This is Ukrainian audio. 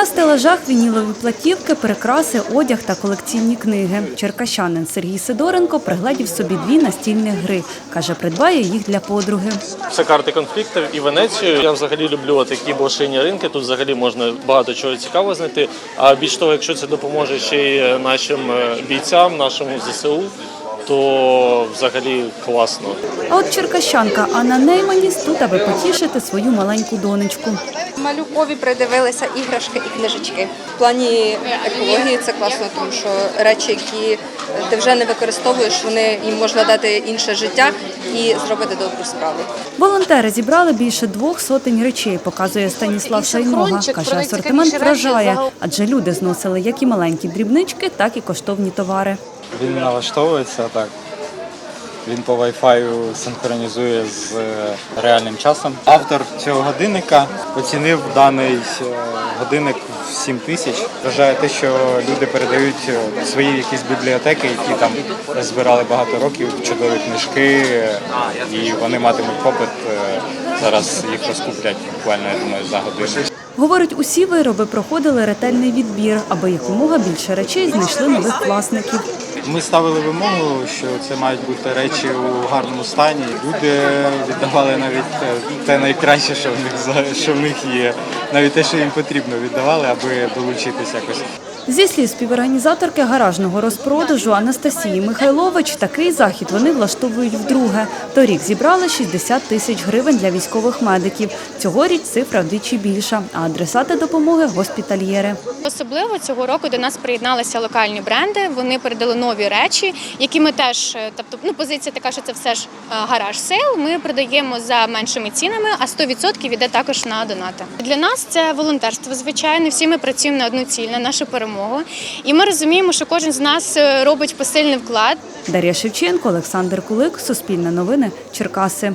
На стелажах вінілові платівки, прикраси, одяг та колекційні книги. Черкащанин Сергій Сидоренко пригледів собі дві настільні гри. Каже, придбає їх для подруги. Це карти конфліктів і Венецію. Я взагалі люблю такі блошині ринки. Тут взагалі можна багато чого цікавого знайти. А більш того, якщо це допоможе ще й нашим е, бійцям, нашому ЗСУ, то взагалі класно. А от черкащанка Анна Нейманіс тут, аби потішити свою маленьку донечку. Малюкові придивилися іграшки і книжечки. В плані екології це класно, тому що речі, які ти вже не використовуєш, вони їм можна дати інше життя і зробити добру справу. Волонтери зібрали більше двох сотень речей, показує Станіслав Шайнога. Каже, асортимент вражає, адже люди зносили як і маленькі дрібнички, так і коштовні товари. Він налаштовується так. Він по Wi-Fi синхронізує з е, реальним часом. Автор цього годинника оцінив даний е, годинник в 7 тисяч. Вважає те, що люди передають е, свої якісь бібліотеки, які там збирали багато років, чудові книжки, і вони матимуть попит. Зараз їх розкуплять буквально, я думаю, за годину. Говорить, усі вироби проходили ретельний відбір, аби якомога більше речей знайшли нових власників. Ми ставили вимогу, що це мають бути речі у гарному стані. Люди віддавали навіть те, те найкраще, що в них що в них є, навіть те, що їм потрібно, віддавали, аби долучитись якось. Зі слів співорганізаторки гаражного розпродажу Анастасії Михайлович, такий захід вони влаштовують вдруге. Торік зібрали 60 тисяч гривень для військових медиків. Цьогоріч цифра вдвічі більша, а адресати допомоги госпітальєри. Особливо цього року до нас приєдналися локальні бренди. Вони передали нові речі, які ми теж, е, тобто, ну позиція така, що це все ж е, гараж сейл. Ми продаємо за меншими цінами, а 100% іде також на донати. Для нас це волонтерство. Звичайно, всі ми працюємо на одну ціль, на нашу перемогу. І ми розуміємо, що кожен з нас е, робить посильний вклад. Дар'я Шевченко, Олександр Кулик, Суспільне новини, Черкаси.